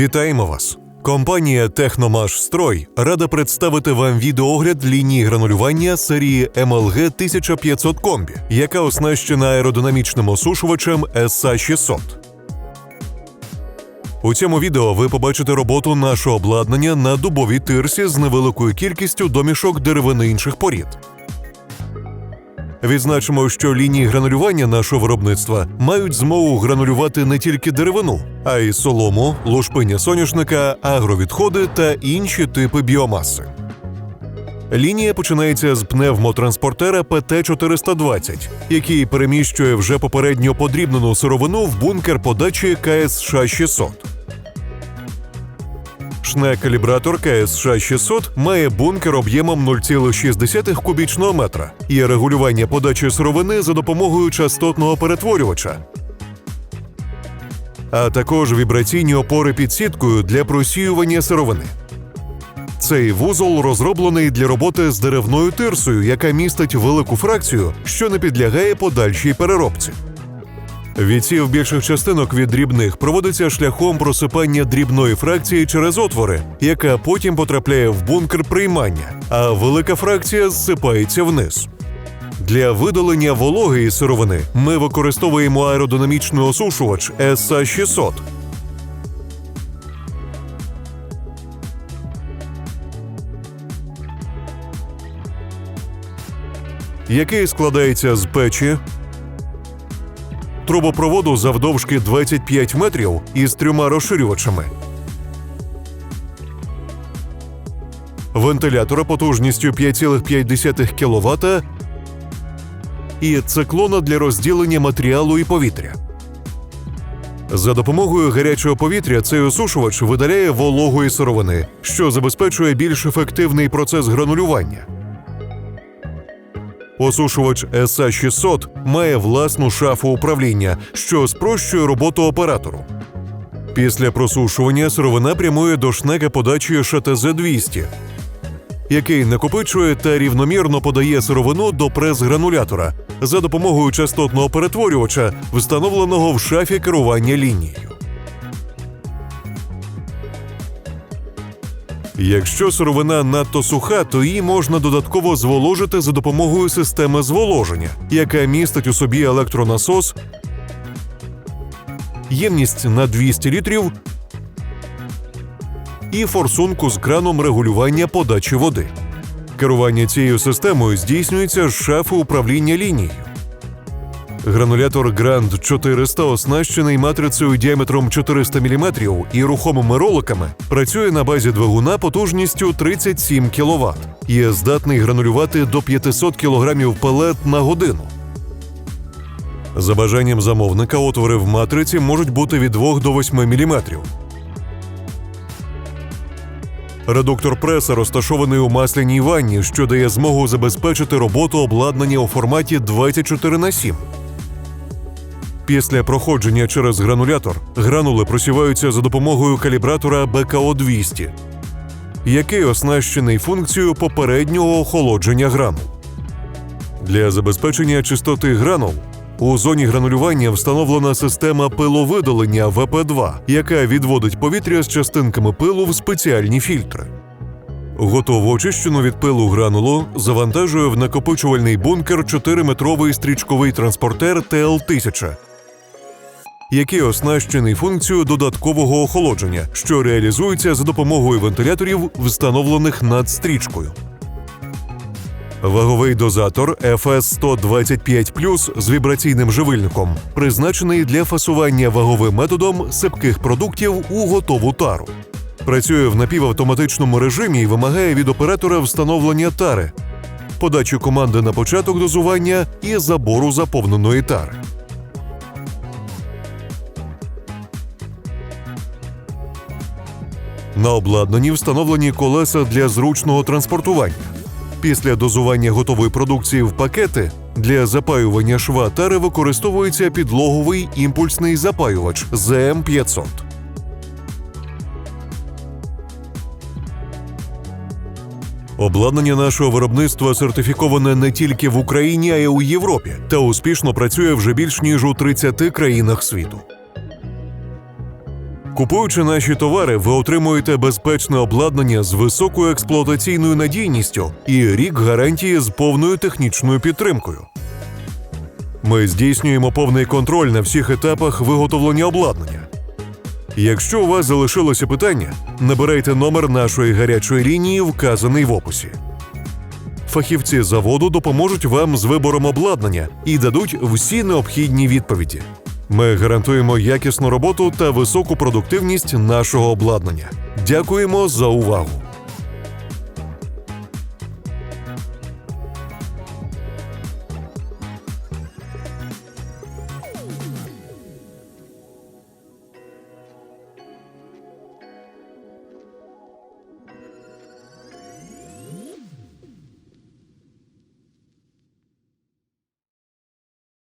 Вітаємо вас! Компанія Техномаш Строй рада представити вам відеоогляд лінії гранулювання серії MLG 1500 комбі, яка оснащена аеродинамічним осушувачем SA 600. У цьому відео ви побачите роботу нашого обладнання на дубовій тирсі з невеликою кількістю домішок деревини інших порід. Відзначимо, що лінії гранулювання нашого виробництва мають змогу гранулювати не тільки деревину, а й солому, лушпиння соняшника, агровідходи та інші типи біомаси. Лінія починається з пневмотранспортера ПТ-420, який переміщує вже попередньо подрібнену сировину в бункер подачі КСШ-600. Шнек-калібратор КСШ-600 має бункер об'ємом 0,6 кубічного метра і регулювання подачі сировини за допомогою частотного перетворювача, а також вібраційні опори під сіткою для просіювання сировини. Цей вузол розроблений для роботи з деревною тирсою, яка містить велику фракцію, що не підлягає подальшій переробці. Відсів більших частинок від дрібних проводиться шляхом просипання дрібної фракції через отвори, яка потім потрапляє в бункер приймання, а велика фракція зсипається вниз. Для видалення вологи із сировини ми використовуємо аеродинамічний осушувач SA 600 який складається з печі, трубопроводу завдовжки 25 метрів із трьома розширювачами, вентилятора потужністю 5,5 кВт і циклона для розділення матеріалу і повітря. За допомогою гарячого повітря цей осушувач видаляє вологої сировини, що забезпечує більш ефективний процес гранулювання. Осушувач SA 600 має власну шафу управління, що спрощує роботу оператору. Після просушування сировина прямує до шнека подачі ШТЗ-200, який накопичує та рівномірно подає сировину до прес-гранулятора за допомогою частотного перетворювача, встановленого в шафі керування лінією. Якщо сировина надто суха, то її можна додатково зволожити за допомогою системи зволоження, яка містить у собі електронасос, ємність на 200 літрів і форсунку з краном регулювання подачі води. Керування цією системою здійснюється з шафи управління лінією. Гранулятор Grand 400 оснащений матрицею діаметром 400 мм і рухомими роликами, працює на базі двигуна потужністю 37 кВт. Є здатний гранулювати до 500 кг пелет на годину. За бажанням замовника отвори в матриці можуть бути від 2 до 8 мм. Редуктор преса розташований у масляній ванні, що дає змогу забезпечити роботу обладнання у форматі 24 на 7. Після проходження через гранулятор гранули просіваються за допомогою калібратора БКО 200 який оснащений функцією попереднього охолодження гранул. Для забезпечення чистоти гранул у зоні гранулювання встановлена система пиловидалення ВП2, яка відводить повітря з частинками пилу в спеціальні фільтри. Готову очищену від пилу гранулу завантажує в накопичувальний бункер 4-метровий стрічковий транспортер ТЛ-1000, який оснащений функцією додаткового охолодження, що реалізується за допомогою вентиляторів, встановлених над стрічкою. Ваговий дозатор FS 125 з вібраційним живильником призначений для фасування ваговим методом сипких продуктів у готову тару. Працює в напівавтоматичному режимі і вимагає від оператора встановлення тари, подачі команди на початок дозування і забору заповненої тари. На обладнанні встановлені колеса для зручного транспортування. Після дозування готової продукції в пакети для запаювання шва тари використовується підлоговий імпульсний запаювач ЗМ500. Обладнання нашого виробництва сертифіковане не тільки в Україні, а й у Європі та успішно працює вже більш ніж у 30 країнах світу. Купуючи наші товари, ви отримуєте безпечне обладнання з високою експлуатаційною надійністю і рік гарантії з повною технічною підтримкою. Ми здійснюємо повний контроль на всіх етапах виготовлення обладнання. Якщо у вас залишилося питання, набирайте номер нашої гарячої лінії, вказаний в описі. Фахівці заводу допоможуть вам з вибором обладнання і дадуть всі необхідні відповіді. Ми гарантуємо якісну роботу та високу продуктивність нашого обладнання. Дякуємо за увагу!